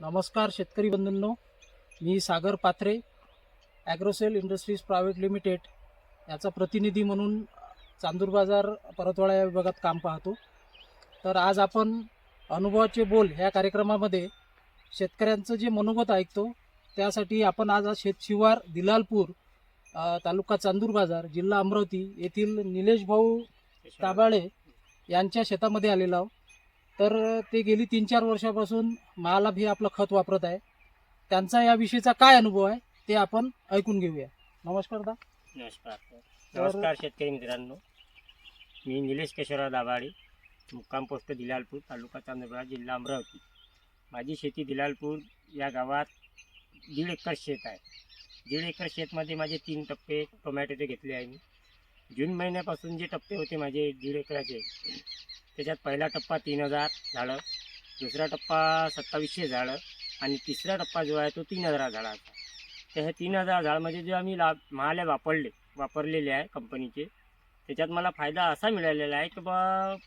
नमस्कार शेतकरी बंधूंनो मी सागर पात्रे ॲग्रोसेल इंडस्ट्रीज प्रायव्हेट लिमिटेड याचा प्रतिनिधी म्हणून चांदूर बाजार परतवाडा या विभागात काम पाहतो. तर आज आपण अनुभवाचे बोल ह्या कार्यक्रमामध्ये शेतकऱ्यांचं जे मनोगत ऐकतो त्यासाठी आपण आज शेत शिवार दिलालपूर तालुका चांदूर बाजार जिल्हा अमरावती येथील निलेश भाऊ ताबाळे यांच्या शेतामध्ये आलेलो आहोत. तर ते गेली तीन चार वर्षापासून महालाभ हे आपलं खत वापरत आहे. त्यांचा याविषयीचा काय अनुभव आहे ते आपण ऐकून घेऊया. नमस्कार दा. नमस्कार. नमस्कार शेतकरी मित्रांनो. मी निलेश केशवराव दाभाडे मुक्काम पोस्ट दिलालपूर तालुका चांदुरबाग जिल्हा अमरावती. माझी शेती दिलालपूर या गावात दीड एकर शेत आहे. दीड एकर शेतमध्ये माझे तीन टप्पे टोमॅटोचे घेतले आहे मी. जून महिन्यापासून जे टप्पे होते माझे दीड एकराचे. त्याच्यात पहिला टप्पा तीन हजार झाडं दुसरा टप्पा सत्तावीसशे झाडं आणि तिसरा टप्पा जो आहे तो तीन हजार झाडाचा तर हे तीन हजार झाडमध्ये म्हणजे जे आम्ही लाभ महाले वापरले वापरलेले आहे कंपनीचे त्याच्यात मला फायदा असा मिळालेला आहे की बा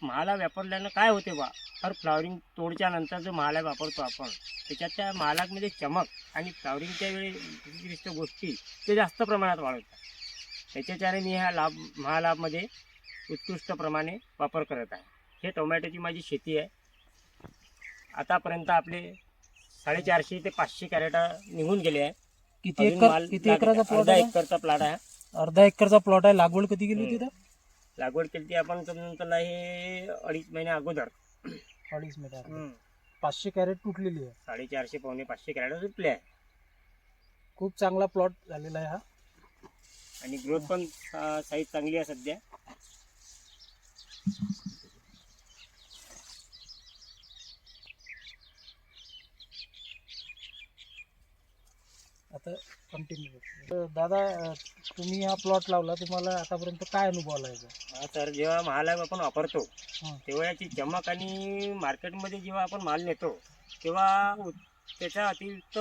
महाला वापरल्यानं काय होते बा हर फ्लावरिंग तोडच्यानंतर जो महाला वापरतो आपण त्याच्यात त्या महालामध्ये चमक आणि फ्लावरिंगच्या वेळी विशिष्ट गोष्टी ते जास्त प्रमाणात वाढवतात. त्याच्याच्याने मी ह्या लाभ महालाभमध्ये उत्कृष्ट प्रमाणे वापर करत आहे. हे टोमॅटोची माझी शेती आहे. आतापर्यंत आपले साडेचारशे ते पाचशे कॅरेट निघून गेले आहे. किती एकर किती एकराचा. प्लॉट अर्धा आहे? एकरचा प्लॉट आहे. अर्धा एकरचा प्लॉट आहे. लागवड कधी केली होती हम्म. तर लागवड केली ती आपण समजून हे अडीच महिन्या अगोदर. अडीच मीटर पाचशे कॅरेट तुटलेली आहे. साडेचारशे पावणे पाचशे कॅरेट सुटले आहे. खूप चांगला प्लॉट झालेला आहे हा. आणि ग्रोथ पण साईज चांगली आहे सध्या. आता कंटिन्यू दादा तुम्ही हा प्लॉट लावला तुम्हाला आतापर्यंत काय अनुभव आला याचा? हा, तर जेव्हा माल आपण वापरतो. तेव्हा याची चमक आणि मार्केटमध्ये जेव्हा आपण माल नेतो तेव्हा त्याच्या अतिरिक्त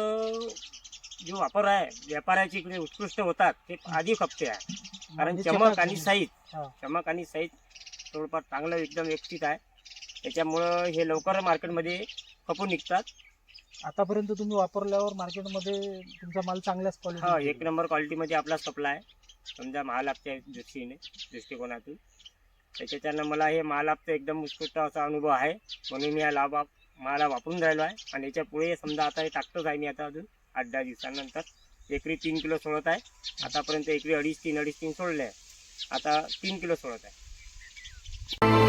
जो वापर आहे व्यापाराची इकडे उत्कृष्ट होतात ते आधी खपते आहे. कारण म्हणजे चमक चकाक- आणि साईज. चमक आणि साईज थोडंफार चांगलं एकदम व्यवस्थित आहे. त्याच्यामुळं हे लवकर मार्केटमध्ये खपून निघतात. आतापर्यंत तुम्ही वापरल्यावर मार्केटमध्ये तुमचा माल चांगल्याच हा क्वालिटी एक नंबर क्वालिटीमध्ये आपला सप्लाय समजा महालाभच्या दृष्टीने दृष्टिकोनातून. त्याच्याच्यानं मला हे महालाभचा एकदम उत्कृष्ट असा अनुभव आहे. म्हणून मी या लाभ मला वापरून राहिलो आहे. आणि याच्यापुढे समजा आता हे टाकतोच आहे मी आता अजून आठ दहा दिवसानंतर. एकरी तीन किलो सोडत आहे. आतापर्यंत एकरी अडीच तीन अडीच तीन सोडले आहे. आता तीन किलो सोडत आहे.